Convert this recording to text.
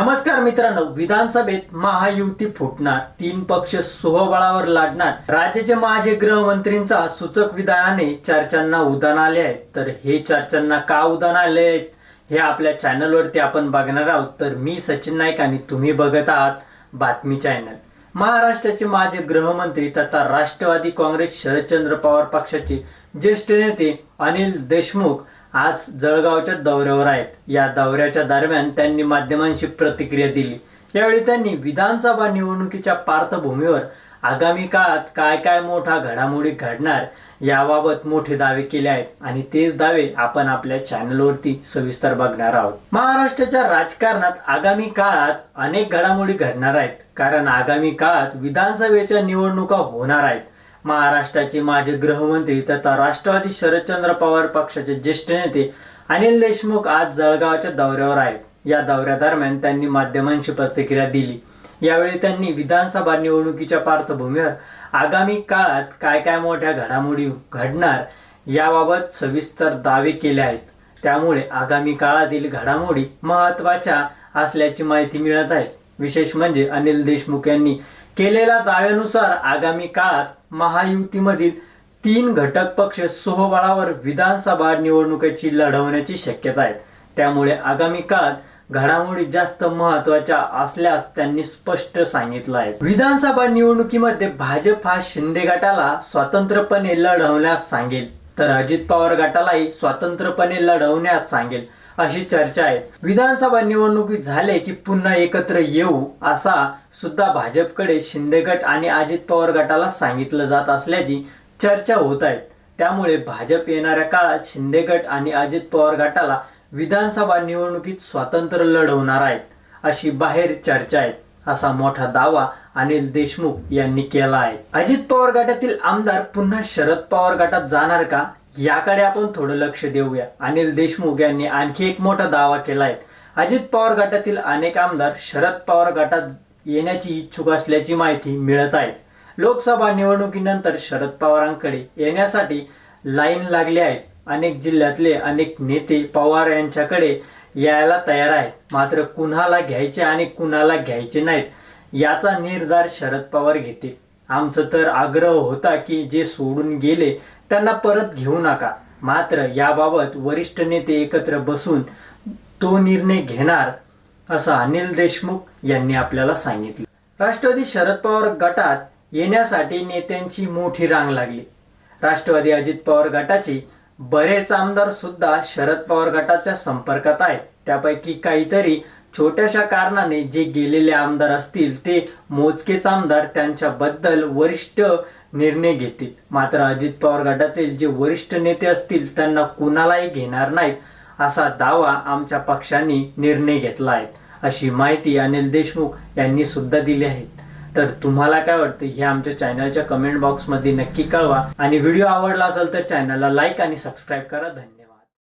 नमस्कार मित्रांनो विधानसभेत महायुती फुटणार तीन पक्ष सोहबळावर लाडणार राज्याचे माजी गृहमंत्रींचा सूचक विधानाने चर्चांना उदान आले आहे. तर हे चर्चांना का उदान आले आहेत? हे आपल्या चॅनलवरती आपण बघणार आहोत. तर मी सचिन नाईक आणि तुम्ही बघत आहात बातमी चॅनल. महाराष्ट्राचे माजी गृहमंत्री तथा राष्ट्रवादी काँग्रेस शरदचंद्र पवार पक्षाचे ज्येष्ठ नेते अनिल देशमुख आज जळगावच्या दौऱ्यावर आहेत. या दौऱ्याच्या दरम्यान त्यांनी माध्यमांशी प्रतिक्रिया दिली. यावेळी त्यांनी विधानसभा निवडणुकीच्या पार्श्वभूमीवर आगामी काळात काय काय मोठा घडामोडी घडणार याबाबत मोठे दावे केले आहेत. आणि तेच दावे आपण आपल्या चॅनलवरती सविस्तर बघणार आहोत. महाराष्ट्राच्या राजकारणात आगामी काळात अनेक घडामोडी घडणार आहेत. कारण आगामी काळात विधानसभेच्या निवडणुका होणार आहेत. महाराष्ट्राचे माजी गृहमंत्री तथा राष्ट्रवादी शरदचंद्र पवार पक्षाचे ज्येष्ठ नेते अनिल देशमुख आज जळगावच्या दौऱ्यावर आहेत. या दौऱ्यादरम्यान त्यांनी माध्यमांशी प्रतिक्रिया दिली. यावेळी त्यांनी विधानसभा निवडणुकीच्या पार्श्वभूमीवर आगामी काळात काय काय मोठ्या घडामोडी घडणार याबाबत सविस्तर दावे केले आहेत. त्यामुळे आगामी काळातील घडामोडी महत्त्वाच्या असल्याची माहिती मिळत आहे. विशेष म्हणजे अनिल देशमुख यांनी केलेल्या दाव्यानुसार आगामी काळात महायुतीमधील तीन घटक पक्ष सोहबळावर विधानसभा निवडणुकीची लढवण्याची शक्यता आहे त्यामुळे आगामी काळात घडामोडी जास्त महत्त्वाच्या असल्यास त्यांनी स्पष्ट सांगितलं आहे. विधानसभा निवडणुकीमध्ये भाजप हा शिंदे गटाला स्वतंत्रपणे लढवण्यास सांगेल तर अजित पवार गटालाही स्वतंत्रपणे लढवण्यास सांगेल. अशी चर्चा आहे. विधानसभा निवडणुकीत झाले की पुन्हा एकत्र येऊ असा सुद्धा भाजपकडे शिंदे गट आणि अजित पवार गटाला सांगितलं जात असल्याची चर्चा होत आहे. त्यामुळे भाजप येणाऱ्या काळात शिंदे गट आणि अजित पवार गटाला विधानसभा निवडणुकीत स्वातंत्र्य लढवणार आहेत अशी बाहेर चर्चा आहे असा मोठा दावा अनिल देशमुख यांनी केला आहे. अजित पवार गटातील आमदार पुन्हा शरद पवार गटात जाणार का? याकडे आपण थोडं लक्ष देऊया. अनिल देशमुख यांनी आणखी एक मोठा दावा केला आहे अजित पवार गटातील अनेक आमदार शरद पवार गटात येण्याची इच्छुक असल्याची माहिती मिळत आहे. लोकसभा निवडणुकीनंतर शरद पवारांकडे येण्यासाठी लाईन लागली आहे. अनेक जिल्ह्यातले अनेक नेते पवार यांच्याकडे यायला तयार आहेत. मात्र कुणाला घ्यायचे आणि कुणाला घ्यायचे नाहीत याचा निर्धार शरद पवार घेतील. आमचं तर आग्रह होता की जे सोडून गेले त्यांना परत घेऊ नका. मात्र याबाबत वरिष्ठ नेते एकत्र बसून तो निर्णय घेणार असं अनिल देशमुख यांनी आपल्याला सांगितलं. राष्ट्रवादी शरद पवार गटात येण्यासाठी नेत्यांची मोठी रांग लागली. राष्ट्रवादी अजित पवार गटाचे बरेच आमदार सुद्धा शरद पवार गटाच्या संपर्कात आहेत. त्यापैकी काहीतरी छोट्याशा कारणाने जे गेलेले आमदार असतील ते मोजकेच आमदार त्यांच्याबद्दल वरिष्ठ निर्णय घेतील. मात्र अजित पवार गटातील जे वरिष्ठ नेते असतील त्यांना कुणालाही घेणार नाहीत असा दावा आमच्या पक्षांनी निर्णय घेतला आहे. अशी माहिती अनिल देशमुख यांनी सुद्धा दिली आहे. तर तुम्हाला काय वाटतं हे आमच्या चॅनलच्या कमेंट बॉक्समध्ये नक्की कळवा. आणि व्हिडिओ आवडला असेल तर चॅनलला लाईक आणि सबस्क्राईब करा. धन्यवाद.